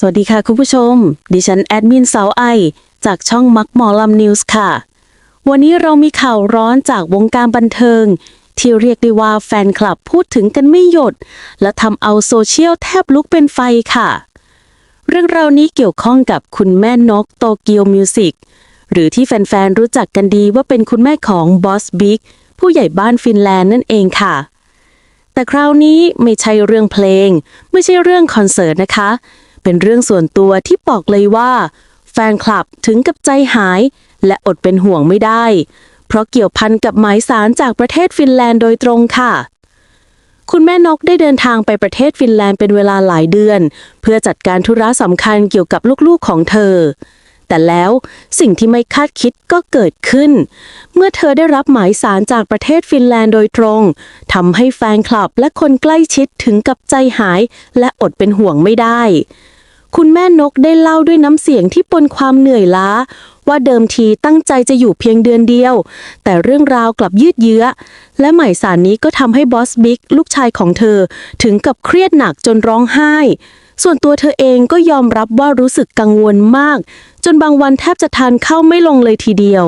สวัสดีค่ะคุณผู้ชม ดิฉันแอดมินสาวไอ จากช่องมักหมอลำนิวส์ค่ะ วันนี้เรามีข่าวร้อนจากวงการบันเทิง ที่เรียกได้ว่าแฟนคลับพูดถึงกันไม่หยุด และทำเอาโซเชียลแทบลุกเป็นไฟค่ะ เรื่องราวนี้เกี่ยวข้องกับคุณแม่นกโตเกียวมิวสิกหรือที่แฟนๆ รู้จักกันดีว่าเป็นคุณแม่ของบอสบิ๊กผู้ใหญ่บ้านฟินแลนด์นั่นเองค่ะ แต่คราวนี้ไม่ใช่เรื่องเพลง ไม่ใช่เรื่องคอนเสิร์ตนะคะ เป็นเรื่องส่วนตัวที่บอกเลยว่า แฟนคลับถึงกับใจหาย และอดเป็นห่วงไม่ได้ เพราะเกี่ยวพันกับหมายสารจากประเทศฟินแลนด์โดยตรงค่ะคุณแม่นกได้เดินทางไปประเทศฟินแลนด์เป็นเวลาหลายเดือน เพื่อจัดการธุระสำคัญเกี่ยวกับลูกๆของเธอ แต่แล้วสิ่งที่ไม่คาดคิดก็เกิดขึ้น เมื่อเธอได้รับหมายสารจากประเทศฟินแลนด์โดยตรงทำให้แฟนคลับและคนใกล้ชิดถึงกับใจหาย และอดเป็นห่วงไม่ได้ คุณแม่นกได้เล่าด้วยน้ำเสียงที่ปนความเหนื่อยล้า ว่าเดิมทีตั้งใจจะอยู่เพียงเดือนเดียว แต่เรื่องราวกลับยืดเยื้อ และหมายสารนี้ก็ทำให้บอสบิ๊กลูกชายของเธอ ถึงกับเครียดหนักจนร้องไห้ ส่วนตัวเธอเองก็ยอมรับว่ารู้สึกกังวลมาก จนบางวันแทบจะทานข้าวไม่ลงเลยทีเดียว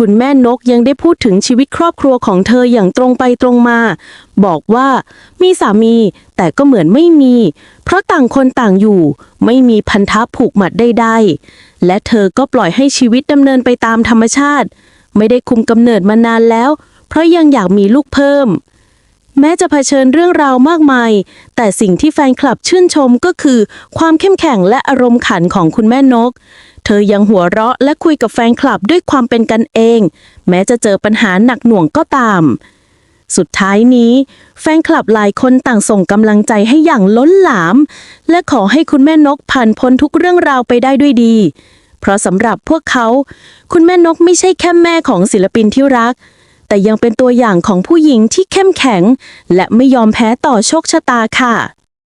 คุณแม่นกยังได้พูดถึงชีวิตครอบครัวของเธออย่างตรงไปตรงมา บอกว่ามีสามีแต่ก็เหมือนไม่มี เพราะต่างคนต่างอยู่ ไม่มีพันธะผูกมัดใดๆ และเธอก็ปล่อยให้ชีวิตดำเนินไปตามธรรมชาติ ไม่ได้คุมกำเนิดมานานแล้ว เพราะยังอยากมีลูกเพิ่ม แม้จะเผชิญเรื่องราวมากมาย แต่สิ่งที่แฟนคลับชื่นชมก็คือ ความเข้มแข็งและอารมณ์ขันของคุณแม่นก เธอยังหัวเราะและคุยกับแฟนคลับด้วยความเป็นกันเอง แม้จะเจอปัญหาหนักหน่วงก็ตาม สุดท้ายนี้ แฟนคลับหลายคนต่างส่งกำลังใจให้อย่างล้นหลาม และขอให้คุณแม่นกผ่านพ้นทุกเรื่องราวไปได้ด้วยดี เพราะสำหรับพวกเขา คุณแม่นกไม่ใช่แค่แม่ของศิลปินที่รัก แต่ยังเป็นตัวอย่างของผู้หญิงที่เข้มแข็ง และไม่ยอมแพ้ต่อโชคชะตาค่ะ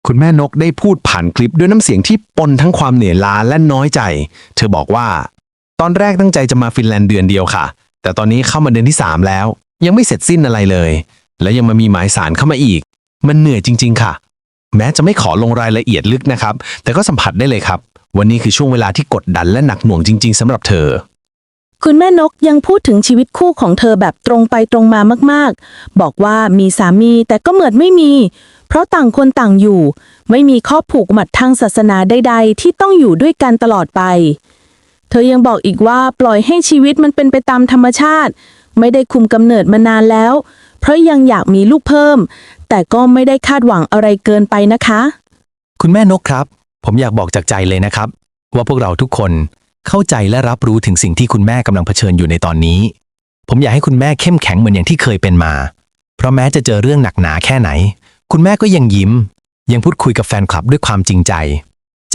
คุณแม่นกได้พูดผ่านคลิปด้วยน้ำเสียงที่ปนทั้งความเหนื่อยล้าและน้อยใจ เธอบอกว่า ตอนแรกตั้งใจจะมาฟินแลนด์เดือนเดียวค่ะ แต่ตอนนี้เข้ามาเดือนที่ 3 แล้ว ยังไม่เสร็จสิ้นอะไรเลย และยังมามีหมายสารเข้ามาอีก มันเหนื่อยจริง ๆ ค่ะ แม้จะไม่ขอลงรายละเอียดลึกนะครับ แต่ก็สัมผัสได้เลยครับ วันนี้คือช่วงเวลาที่กดดันและหนักหน่วงจริง ๆสำหรับเธอ คุณแม่นกยังพูดถึงชีวิตคู่ของเธอแบบตรงไปตรงมามากๆ บอกว่ามีสามีแต่ก็เหมือนไม่มี เพราะต่างคนต่างอยู่ ไม่มีข้อผูกมัดทางศาสนาใด ๆ ที่ต้องอยู่ด้วยกันตลอดไป เธอยังบอกอีกว่าปล่อยให้ชีวิตมันเป็นไปตามธรรมชาติ ไม่ได้คุมกำเนิดมานานแล้ว เพราะยังอยากมีลูกเพิ่ม แต่ก็ไม่ได้คาดหวังอะไรเกินไปนะคะ คุณแม่นกครับ ผมอยากบอกจากใจเลยนะครับ ว่าพวกเราทุกคน เข้าใจและรับรู้ถึงสิ่งที่คุณแม่กำลังเผชิญอยู่ในตอนนี้ ผมอยากให้คุณแม่เข้มแข็งเหมือนอย่างที่เคยเป็นมา เพราะแม้จะเจอเรื่องหนักหนาแค่ไหน คุณแม่ก็ยังยิ้ม ยังพูดคุยกับแฟนคลับด้วยความจริงใจ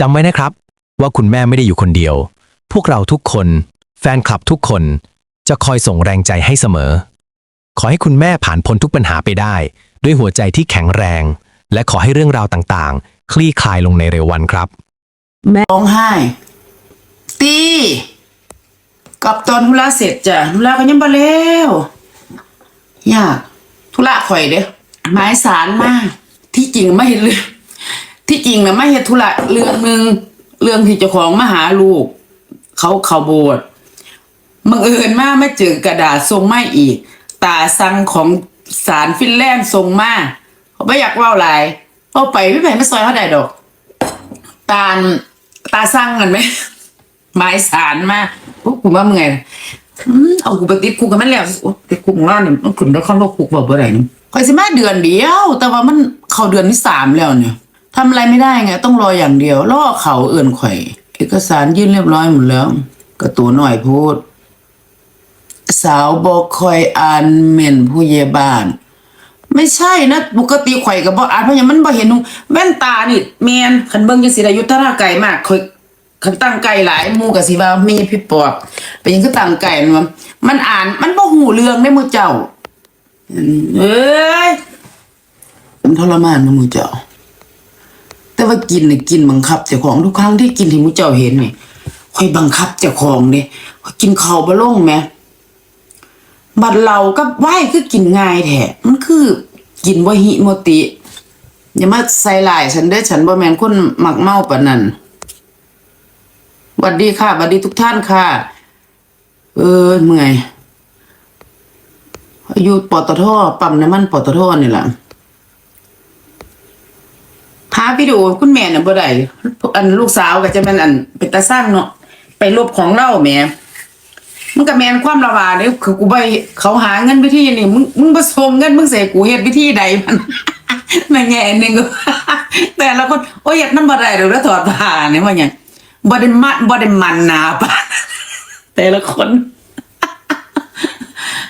จำไว้นะครับ ว่าคุณแม่ไม่ได้อยู่คนเดียว พวกเราทุกคน แฟนคลับทุกคน จะคอยส่งแรงใจให้เสมอ ขอให้คุณแม่ผ่านพ้นทุกปัญหาไปได้ ด้วยหัวใจที่แข็งแรง และขอให้เรื่องราวต่างๆ คลี่คลายลงในเร็ววันครับ แม่ร้องไห้ ตีกับตอนธุระเสร็จจ้ะธุระก็ยังบ่แล้วยากธุระข่อยเด้อหมายสารมาที่จริงไม่เห็นเลยที่จริงนะไม่เห็นธุระเรื่องหนึ่งเรื่องที่เจ้าของมาหาลูก เขาเขาโบสถ์บังเอิญมากไม่เจอกระดาษทรงไม่อีก ตาสั่งของสารฟินแลนด์ทรงมาเขาไม่อยากว่าหลายเอาไปไม่ไปไม่ซอยเขาได้ดอก ตาลตาสร้างกันไหม ไม้สารมาโอ้กูว่ามึงไงอืมเอากูไปติดคุกกันมันแล้วโอ้ติดคุกของเราเนี่ยมันขึ้นแล้วเขาโลกคุกบอกบ่ได้นี่คอยสิมาเดือนเดียว แต่ว่ามันเขาเดือนที่สามแล้วเนี่ยทำอะไรไม่ได้ไง ต้องรออย่างเดียวรอเขาเอื่นข่อย เอกสารยื่นเรียบร้อยหมดแล้วก็ตัวหน่อยพูด สาวบอกคอยอ่านเมนผู้เยบ้าน ไม่ใช่นะปกติข่อยกับบ่อ่านเพราะยังมันบ่เห็นหนูแว่นตานี่แมนคันเบิ่งจังสิได้ยุทธนาไกลมากข่อย คันตั้งไกลหลายหมู่ก็สิว่ามีพี่ปอบเป็นหยังคือตั้งไกลมันวมันอ่านมันบ่ฮู้เรื่องได้หมู่เจ้าเอ้ยมันทรมานนะหมู่เจ้า แต่ว่ากินนี่กินบังคับเจ้าของทุกครั้งที่กินที่หมู่เจ้าเห็นนี่ข่อยบังคับเจ้าของเด้ข่อยกินข้าวบ่ลงแหมบัดเรากับไหว้คือกินง่ายแท้มันคือกินบ่หิโมติ อย่ามาใส่หลายฉันเด้อฉันบ่แม่นคนมักเมาปานนั้น วัสดีค่ะสวัสดีทุกท่านค่ะ เออเมื่อยอยู่ปตทปั๊มน้ำมันปตทนี่แหละหาวิดีโอคุณแม่น่ะบ่ได้อันลูกสาวก็จะเป็นอันเป็นตาสร้างเนาะไปลบของเล่าแม่มันก็แม่นความระบาดเด้คือกูไปเขาหาเงินวิธีนี่มึงมึงบ่ส่งเงินมึงเสกูเฮ็ดวิธีใดมันแม่แง่หนึ่งแต่ละคนโอ้ยเฮ็ดนำบ่ได้ดอกแล้วถอดผ้าเนี่ยว่าหยัง บ่ได้มัดบ่ได้มันหนาปานแต่ละคน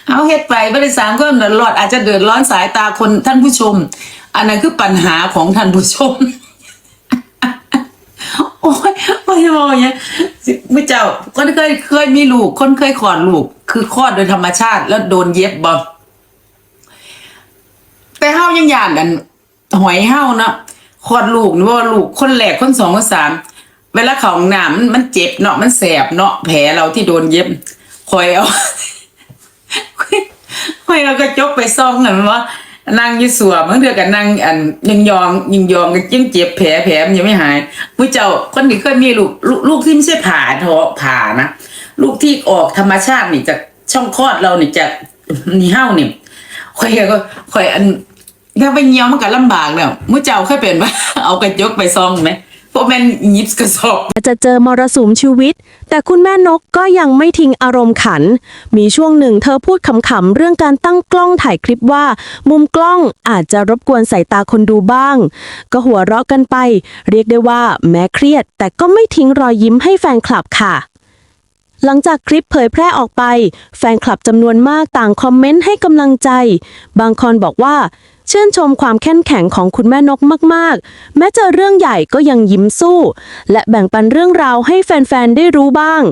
เอาเฮ็ดไปบริษัทก็เดือดร้อนอาจจะเดือดร้อนสายตาคนท่านผู้ชม อันนั้นคือปัญหาของท่านผู้ชม โอ้ยโอ้ยมองอย่างเงี้ยไม่เจ้าคนเคยเคยมีลูก คนเคยคลอดลูก คือคลอดโดยธรรมชาติ แล้วโดนเย็บบ่แต่เฮายังย่านกัน หอยเฮาเนาะคลอดลูกนี่ว่าลูกคนแรกคนสองคนสาม เวลาเขาห้องน้ำมันมันเจ็บเนาะมันแสบเนาะแผลเราที่โดนเย็บคอยเอาคอยเราก็จกไปซ่องกันว่านั่งยี่สัวมันเดือกันนั่งอันยังยองยิงยองกันยังเจ็บแผลแผลมันยังไม่หายผู้เจ้าคนที่เคยมีลูกลูกที่ไม่ใช่ผ่าท้อผ่านะลูกที่ออกธรรมชาตินี่จากช่องคลอดเรานี่จากนี่เห้านี่คอยก็คอยอันถ้าไปเงียวมันก็ลำบากแล้วมื่อเจ้าเคยเป็นว่าเอากระจกไปซ่องไหม พวกแม่นยิบกระสอบ จะเจอมรสุมชีวิต แต่คุณแม่นกก็ยังไม่ทิ้งอารมณ์ขัน มีช่วงหนึ่งเธอพูดขำๆเรื่องการตั้งกล้องถ่ายคลิปว่า มุมกล้องอาจจะรบกวนสายตาคนดูบ้าง ก็หัวเราะกันไป เรียกได้ว่าแม้เครียด แต่ก็ไม่ทิ้งรอยยิ้มให้แฟนคลับค่ะหลังจากคลิปเผยแพร่ออกไป แฟนคลับจำนวนมากต่างคอมเมนต์ให้กำลังใจ บางคนบอกว่า ชื่นชมความเข้มแข็งของคุณแม่นกมาก ๆ แม้เจอเรื่องใหญ่ก็ยังยิ้มสู้ และแบ่งปันเรื่องราวให้แฟน ๆ ได้รู้บ้าง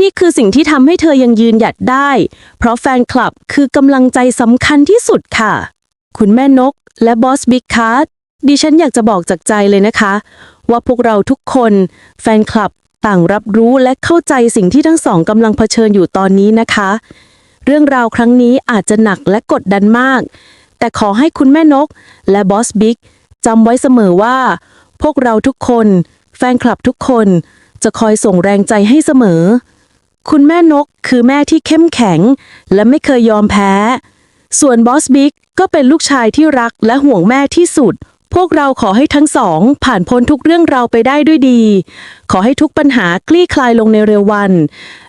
นี่คือสิ่งที่ทำให้เธอยังยืนหยัดได้ เพราะแฟนคลับคือกำลังใจสำคัญที่สุดค่ะ คุณแม่นกและบอสบิ๊กคัทดิฉันอยากจะบอกจากใจเลยนะคะ ว่าพวกเราทุกคน แฟนคลับต่างรับรู้และเข้าใจสิ่งที่ทั้งสองกำลังเผชิญอยู่ตอนนี้นะคะ เรื่องราวครั้งนี้อาจจะหนักและกดดันมาก แต่ขอให้คุณแม่นก และบอสบิ๊กจำไว้เสมอว่า พวกเราทุกคน แฟนคลับทุกคน จะคอยส่งแรงใจให้เสมอ คุณแม่นกคือแม่ที่เข้มแข็ง และไม่เคยยอมแพ้ ส่วนบอสบิ๊กก็เป็นลูกชายที่รักและห่วงแม่ที่สุด พวกเราขอให้ทั้งสอง ผ่านพ้นทุกเรื่องราวไปได้ด้วยดี ขอให้ทุกปัญหาคลี่คลายลงในเร็ววัน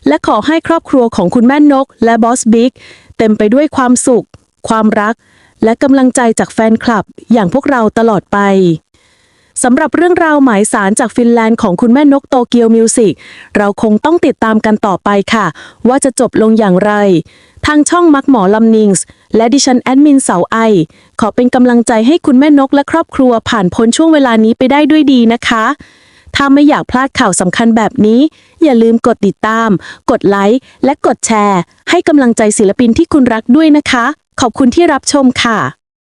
และขอให้ครอบครัวของคุณแม่นก และบอสบิ๊กเต็มไปด้วยความสุข ความรัก และกำลังใจจากแฟนคลับอย่างพวกเราตลอดไปสำหรับเรื่องราวหมายสารจากฟินแลนด์ของคุณแม่นกโตเกียวมิวสิกเราคงต้องติดตามกันต่อไปค่ะ ว่าจะจบลงอย่างไร ทางช่องมักหมอลำนิงส์และดิฉันแอดมินเสาไอ ขอเป็นกำลังใจให้คุณแม่นกและครอบครัวผ่านพ้นช่วงเวลานี้ไปได้ด้วยดีนะคะ ถ้าไม่อยากพลาดข่าวสำคัญแบบนี้ อย่าลืมกดติดตาม กดไลค์และกดแชร์ ให้กำลังใจศิลปินที่คุณรักด้วยนะคะ ขอบคุณที่รับชมค่ะ